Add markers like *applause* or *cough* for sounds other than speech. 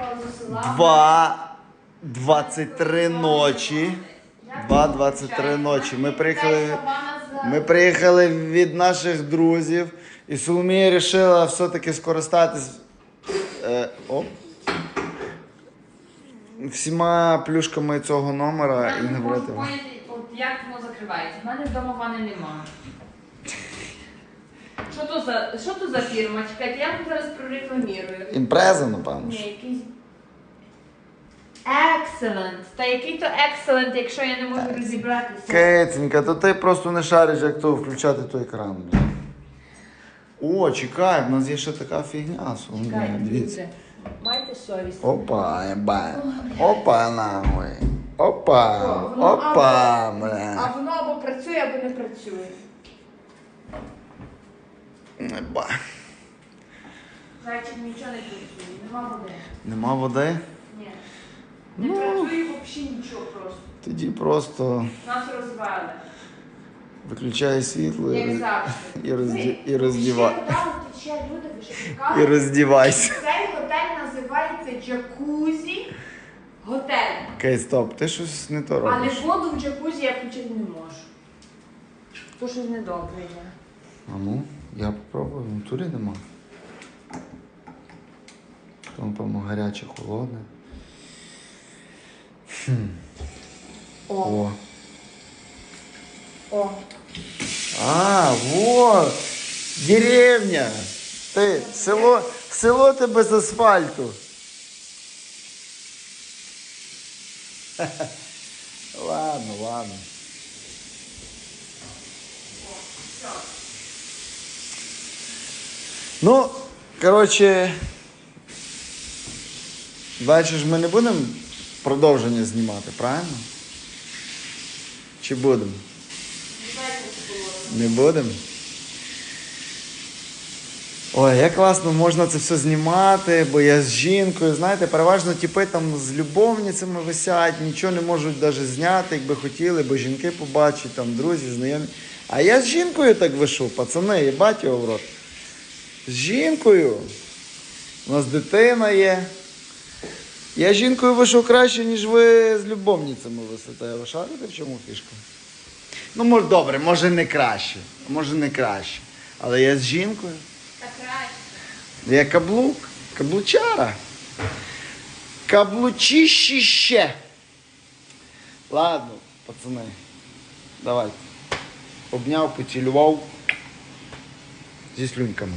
приїхала з села. 2.23 ночі. 2.23 ночі. Ми приїхали, ми приїхали від наших друзів. І Соломія вирішила все-таки скористатись е, оп, всіма плюшками цього номера і не брати. як воно закривається. У мене вдома вани немає. Що то за, що то за фірма? Чекайте, я вам зараз прорекламірую. Імпреза, напевно. Ні, якийсь... Excellent. Та який то excellent, якщо я не можу розібратися. Киценька, то ти просто не шариш, як то включати той екран. блін. О, чекай, в нас є ще така фігня. Чекайте, дивіться. люди, Майте совість. Опа, еба. Опа, нахуй. Опа, О, воно опа, або- бля. А воно або працює, або не працює. Еба. Зайчик нічого не працює, нема води. Нема води? Ні. Не Ну. працює взагалі нічого просто. Тоді просто Нас розвали. виключай світло і, Як роз... завжди. і, розді... І, роздіва... Ще вода тече, люди, ви що і роздівайся. Цей готель називається джакузі готель. Окей, стоп, ти щось не то Але воду в джакузі я включити не можу. То щось недобре є. А ну, я попробую, в натурі нема. То, напевно, гаряче, холодне. Хм. О, О. о. А, вот! Деревня! Ти, село, село ти без асфальту. *laughs* Ладно, ладно. Ну, коротше, ж ми не будемо продовження знімати, правильно? Чи будемо? Не будемо? Ой, як класно можна це все знімати, бо я з жінкою, знаєте, переважно тіпи там з любовницями висять, нічого не можуть навіть зняти, якби хотіли, бо жінки побачать, там друзі, знайомі. А я з жінкою так вишу, пацани, їбать його в рот. З жінкою. У нас дитина є. Я з жінкою вийшов краще, ніж ви з любовницями висите. Ви шарите в чому фішка? Ну, може, добре, може не краще. Може не краще. Але я з жінкою. Так краще. Я каблук, каблучара. Каблучище. Ладно, пацани. Давайте. Обняв, поцілював зі слюньками.